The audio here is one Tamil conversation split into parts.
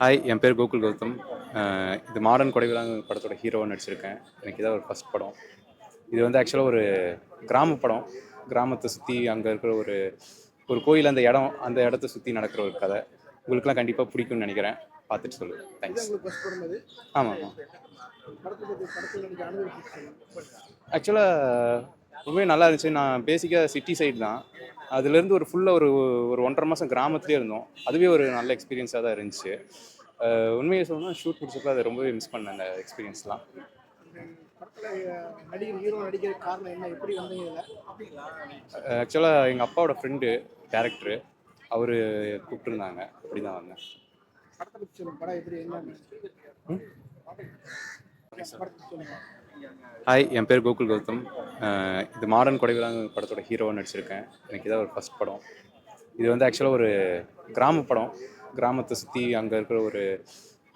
ஹாய் என் பேர் கோகுல் கௌதம். இது மாடர்ன் கொடைவிலாங்க படத்தோட ஹீரோவாக நடிச்சிருக்கேன். எனக்கு இதான் ஒரு ஃபஸ்ட் படம். இது வந்து ஆக்சுவலாக ஒரு கிராம படம். கிராமத்தை சுற்றி அங்கே இருக்கிற ஒரு ஒரு கோயில் அந்த இடம் அந்த இடத்த சுற்றி நடக்கிற ஒரு கதை. உங்களுக்குலாம் கண்டிப்பாக பிடிக்கும்னு நினைக்கிறேன். பார்த்துட்டு சொல்லு. தேங்க்ஸ் ஆமாம் ஆமாம் ஆக்சுவலாக ரொம்பவே நல்லா இருந்துச்சு. நான் பேசிக்காக சிட்டி சைடு தான். அதுலேருந்து ஒரு ஃபுல்லாக ஒரு ஒரு ஒன்றரை மாதம் கிராமத்துலேயே இருந்தோம். அதுவே ஒரு நல்ல எக்ஸ்பீரியன்ஸாக தான் இருந்துச்சு. உண்மையை சொல்லணும்னா ஷூட் முடிச்சப்போ அதை ரொம்பவே மிஸ் பண்ணேன் அந்த எக்ஸ்பீரியன்ஸ்லாம் ஆக்சுவலாக எங்கள் அப்பாவோட ஃப்ரெண்டு டேரக்டரு அவர் கூப்பிட்டுருந்தாங்க. அப்படி தான் வந்தேன். படத்தை பற்றி சொல்லுங்க படம் எப்படி என்ன? ஹாய் என் பேர் கோகுல் கௌதம். இது மாடர்ன் கொடைவிலாங்க படத்தோட ஹீரோவாக நடிச்சிருக்கேன். எனக்கு இதான் ஒரு ஃபஸ்ட் படம். இது வந்து ஆக்சுவலாக ஒரு கிராம படம். கிராமத்தை சுற்றி அங்கே இருக்கிற ஒரு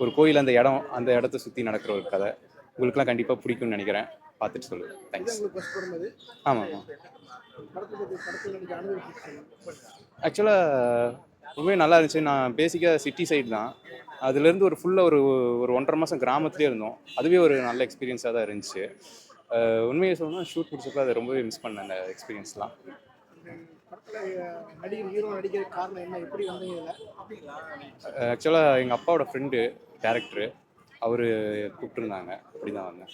ஒரு கோயில் அந்த இடம் அந்த இடத்த சுற்றி நடக்கிற ஒரு கதை. உங்களுக்குலாம் கண்டிப்பாக பிடிக்கும்னு நினைக்கிறேன். பார்த்துட்டு சொல்லு. தேங்க்ஸ் ஆமாம் ஆமாம் ஆக்சுவலாக ரொம்பவே நல்லா இருந்துச்சு. நான் பேசிக்காக சிட்டி சைடு தான். அதுலேருந்து ஒரு ஃபுல்லாக ஒரு ஒரு ஒன்றரை மாதம் கிராமத்துலேயே இருந்தோம். அதுவே ஒரு நல்ல எக்ஸ்பீரியன்ஸாக தான் இருந்துச்சு. உண்மையை சொல்லணும்னா ஷூட் முடிச்சப்போ அதை ரொம்பவே மிஸ் பண்ணேன் அந்த எக்ஸ்பீரியன்ஸ்லாம் ஆக்சுவலாக எங்கள் அப்பாவோட ஃப்ரெண்டு டேரக்டரு அவர் கூப்பிட்டுருந்தாங்க. அப்படி தான் வந்தேன்